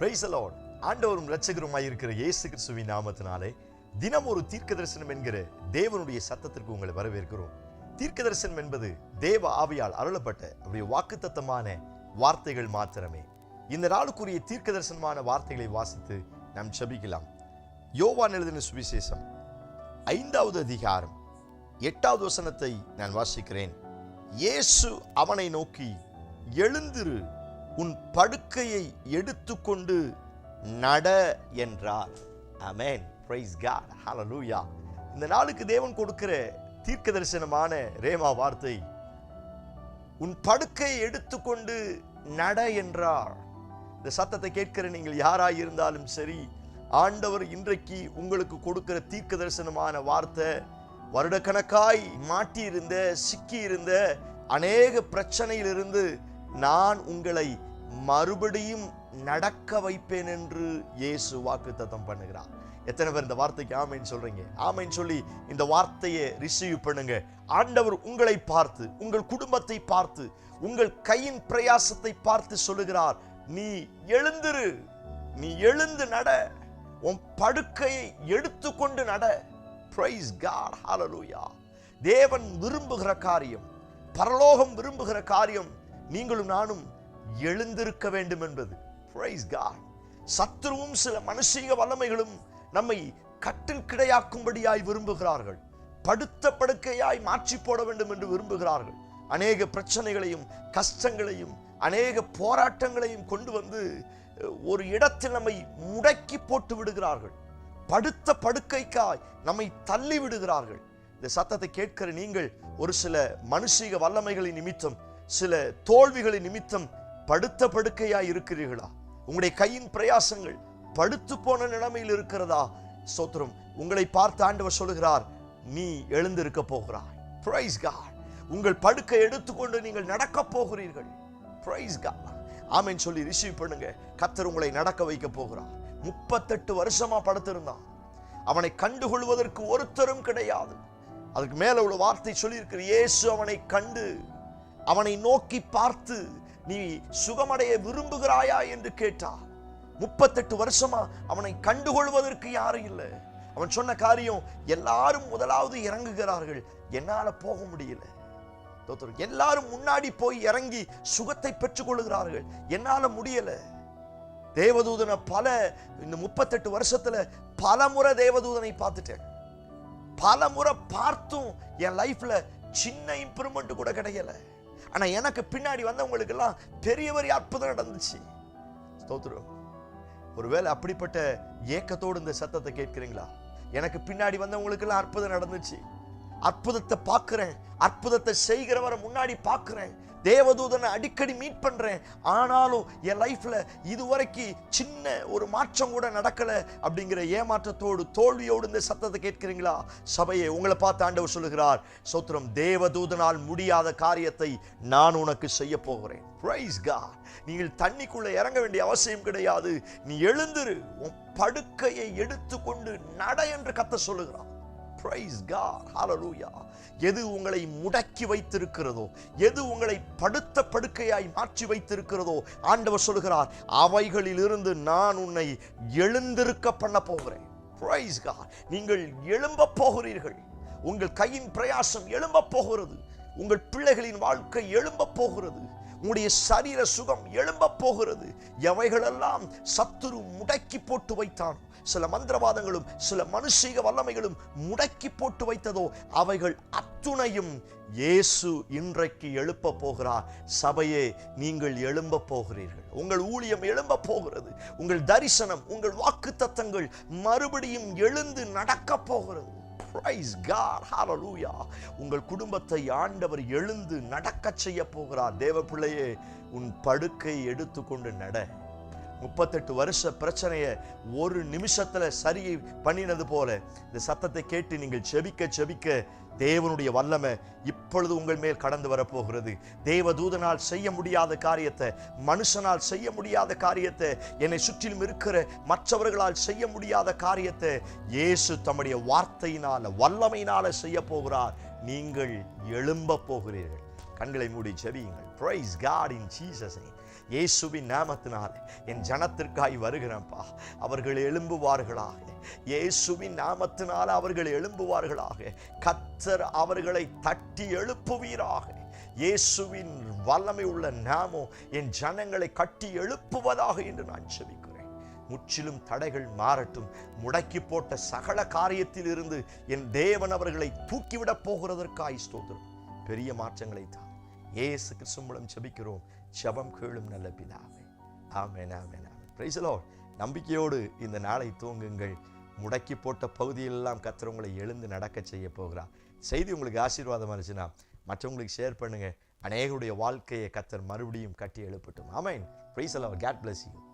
Price allot ஆண்டவரும் ரட்சகருமாய் இருக்கிற இயேசு கிறிஸ்துவின் நாமத்தினாலே தினம் ஒரு தீர்க்க தரிசனம் என்கிற தேவனுடைய சத்தத்திற்கு உங்களை வரவேற்கிறோம். தீர்க்க தரிசனம் என்பது தேவ ஆவியால் அருளப்பட்ட அவருடைய வாக்குத்தத்தமான வார்த்தைகள் மாத்திரமே. இந்த நாளுக்குரிய தீர்க்க தரிசனமான வார்த்தைகளை வாசித்து நாம் செபிக்கலாம் யோவான் எழுதின சுவிசேஷம் ஐந்தாவது அதிகாரம் எட்டாவது வசனத்தை நான் வாசிக்கிறேன். இயேசு அவனை நோக்கி எழுந்திரு. உன் படுக்கையை எடுத்துக்கொண்டு நட என்றார். அமேன் பிரைஸ் காட் லூயா இந்த நாளுக்கு தேவன் கொடுக்கிற தீர்க்க தரிசனமான ரேமா வார்த்தை உன் படுக்கையை எடுத்துக்கொண்டு நட என்றார். இந்த சத்தத்தை கேட்கிற நீங்கள் யாராக இருந்தாலும் சரி ஆண்டவர் இன்றைக்கு உங்களுக்கு கொடுக்கிற தீர்க்க தரிசனமான வார்த்தை வருடக்கணக்காய் மாட்டியிருந்த சிக்கியிருந்த அநேக பிரச்சனையிலிருந்து நான் உங்களை மறுபடியும் நடக்க வைப்பேன் என்று இயேசு வாக்குத்தத்தம் பண்ணுகிறார். எத்தனை பேர் இந்த வார்த்தைக்கு ஆமைன்னு சொல்றீங்க? ஆமைன்னு சொல்லி இந்த வார்த்தையை ரிசீவ் பண்ணுங்க. ஆண்டவர் உங்களை பார்த்து உங்கள் குடும்பத்தை பார்த்து உங்கள் கையின் பிரயாசத்தை பார்த்து சொல்லுகிறார். நீ எழுந்துரு நீ எழுந்து நட உன் படுக்கையை எடுத்துக்கொண்டு நட. பிரைஸ் காட் ஹalleluya தேவன் விரும்புகிற காரியம் பரலோகம் விரும்புகிற காரியம் நீங்களும் நானும் எழுந்திருக்க வேண்டும் என்பது. சத்துருவும் சில மனுஷீக வல்லமைகளும் நம்மை கட்டில் கிடையாக்கும்படியாய் விரும்புகிறார்கள். படுத்த படுக்கையாய் மாற்றி போட வேண்டும் என்று விரும்புகிறார்கள். அநேக பிரச்சனைகளையும் கஷ்டங்களையும் அநேக போராட்டங்களையும் கொண்டு வந்து ஒரு இடத்தில் நம்மை முடக்கி போட்டு விடுகிறார்கள். படுத்த படுக்கைக்காய் நம்மை தள்ளி விடுகிறார்கள். இந்த சத்தத்தை கேட்கிற நீங்கள் ஒரு சில மனுஷீக வல்லமைகளின் நிமித்தம் சில தோல்விகளின் நிமித்தம் படுத்த படுக்கையா இருக்கிறீர்களா? உங்களுடைய கையின் பிரயாசங்கள் படுத்து போன நிலைமையில் இருக்கிறதா? சோத்திரம் உங்களை பார்த்து ஆண்டவர் சொல்லுகிறார் நீ எழுந்திருக்க போகிறாய். பிரைஸ் காட் உங்கள் படுக்கை எடுத்துக்கொண்டு நீங்கள் நடக்க போகிறீர்கள். பிரைஸ் காட் ஆமேன்னு சொல்லி ரிசீவ் பண்ணுங்க. கத்தர் உங்களை நடக்க வைக்க போகிறார். முப்பத்தெட்டு வருஷமா படுத்திருந்தான். அவனை கண்டுகொள்வதற்கு ஒருத்தரும் கிடையாது. அதுக்கு மேல உள்ள வார்த்தை சொல்லியிருக்கிற இயேசு அவனை கண்டு அவனை நோக்கி பார்த்து நீ சுகமடைய விரும்புகிறாயா? என்று கேட்டா முப்பத்தெட்டு வருஷமா அவனை கண்டுகொள்வதற்கு யாரும் இல்லை. அவன் சொன்ன காரியம் எல்லாரும் முதலாவது இறங்குகிறார்கள். என்னால போக முடியல. எல்லாரும் முன்னாடி போய் இறங்கி சுகத்தை பெற்றுக்கொள்கிறார்கள் என்னால முடியல. தேவதூதனை பல இந்த முப்பத்தெட்டு வருஷத்துல பல முறை தேவதூதனை பார்த்துட்டேன். பல முறை பார்த்தும் என் லைஃப்ல சின்ன இம்ப்ரூவ்மெண்ட் கூட கிடைக்கல ஆனா எனக்கு பின்னாடி வந்தவங்களுக்கெல்லாம் பெரிய பெரிய அற்புதம் நடந்துச்சு. ஸ்தோத்திரம். ஒருவேளை அப்படிப்பட்ட ஏக்கத்தோடு இந்த சத்தத்தை கேட்கிறீங்களா? எனக்கு பின்னாடி வந்தவங்களுக்கெல்லாம் அற்புதம் நடந்துச்சு. அற்புதத்தை பார்க்குறேன் அற்புதத்தை செய்கிறவரை முன்னாடி பார்க்குறேன். தேவதூதனை அடிக்கடி மீட் பண்றேன். ஆனாலும் என் லைஃப்ல இதுவரைக்கு சின்ன ஒரு மாற்றம் கூட நடக்கல அப்படிங்கிற ஏமாற்றத்தோடு தோல்வியோடு இந்த சத்தத்தை கேட்கிறீங்களா? சபையை உங்களை பார்த்து ஆண்டவர் சொல்லுகிறார் சோத்திரம் தேவதூதனால் முடியாத காரியத்தை நான் உனக்கு செய்ய போகிறேன். பிரைஸ் கா நீங்கள் தண்ணிக்குள்ள இறங்க வேண்டிய அவசியம் கிடையாது. நீ எழுந்துரு உன் படுக்கையை எடுத்துக்கொண்டு நட என்று கத்த சொல்லுகிறான் பிரைஸ் காட் ஹalleluya எது உங்களை முடக்கி வைத்திருக்கிறதோ எது உங்களை படுத்த படுக்கையாய் மாற்றி வைத்திருக்கிறதோ ஆண்டவர் சொல்கிறார் அவைகளிலிருந்து நான் உன்னை எழுந்திருக்க பண்ண போகிறேன். பிரைஸ் காட் நீங்கள் எழும்ப போகிறீர்கள். உங்கள் கையின் பிரயாசம் எழும்ப போகிறது. உங்கள் பிள்ளைகளின் வாழ்க்கை எழும்ப போகிறது. உங்களுடைய சரீர சுகம் எழும்ப போகிறது. எவைகளெல்லாம் சத்துரு முடக்கி போட்டு வைத்தான் சில மந்திரவாதங்களும் சில மனுஷீக வல்லமைகளும் முடக்கி போட்டு வைத்ததோ அவைகள் அத்துணையும் இயேசு இன்றைக்கு எழுப்ப போகிறார். சபையே நீங்கள் எழும்ப போகிறீர்கள். உங்கள் ஊழியம் எழும்ப போகிறது. உங்கள் தரிசனம் உங்கள் வாக்கு தத்தங்கள் மறுபடியும் எழுந்து நடக்க போகிறது. Praise God Hallelujah. உங்கள் குடும்பத்தை ஆண்டவர் எழுந்து நடக்கச் செய்ய போகிறார். தேவ பிள்ளையே உன் படுக்கை எடுத்துக்கொண்டு நட. முப்பத்தெட்டு வருஷ பிரச்சனையை ஒரு நிமிஷத்துல சரி பண்ணினது போல. இந்த சத்தத்தை கேட்டு நீங்கள் செபிக்க செபிக்க தேவனுடைய வல்லமை இப்பொழுது உங்கள் மேல் கடந்து வரப்போகிறது. தேவதூதனால் செய்ய முடியாத காரியத்தை மனுஷனால் செய்ய முடியாத காரியத்தை என்னை சுற்றிலும் இருக்கிற மற்றவர்களால் செய்ய முடியாத காரியத்தை இயேசு தம்முடைய வார்த்தையினால வல்லமையினால செய்ய போகிறார். நீங்கள் எழும்ப போகிறீர்கள். கண்களை மூடி செவியுங்கள் ப்ரைஸ் காட் இன் ஜீசஸ் இயேசுவின் நாமத்தினாலே என் ஜனத்திற்காய் வருகிறேன்ப்பா. அவர்கள் எழும்புவார்களாக. இயேசுவின் நாமத்தினால் அவர்கள் எழும்புவார்களாக. கத்தர் அவர்களை தட்டி எழுப்புவீராக. இயேசுவின் வல்லமை உள்ள நாமோ என் ஜனங்களை கட்டி எழுப்புவதாக என்று நான் செபிக்கிறேன் முற்றிலும் தடைகள் மாறட்டும். முடக்கி போட்ட சகல காரியத்தில் இருந்து என் தேவன் அவர்களை தூக்கிவிடப் போகிறதற்காய் ஸ்தோத்திரம். பெரிய மாற்றங்களை தான் ஏசு கிறிஸ்து மூலம் செபிக்கிறோம் ஜெபம் கேளும் நல்ல பிதாவே. ஆமென் ஆமென் ஆமென். நம்பிக்கையோடு இந்த நாளை தூங்குங்கள் முடக்கி போட்ட பகுதியெல்லாம் கத்துற உங்களை எழுந்து நடக்க செய்ய போகிறார். செய்தி உங்களுக்கு ஆசீர்வாதமாக இருந்துச்சுன்னா மற்றவங்களுக்கு ஷேர் பண்ணுங்கள் அநேகருடைய வாழ்க்கையை கத்தர் மறுபடியும் கட்டி எழுப்பட்டும். ஆமைன் பிரைஸ் கேட் பிளஸ் யூ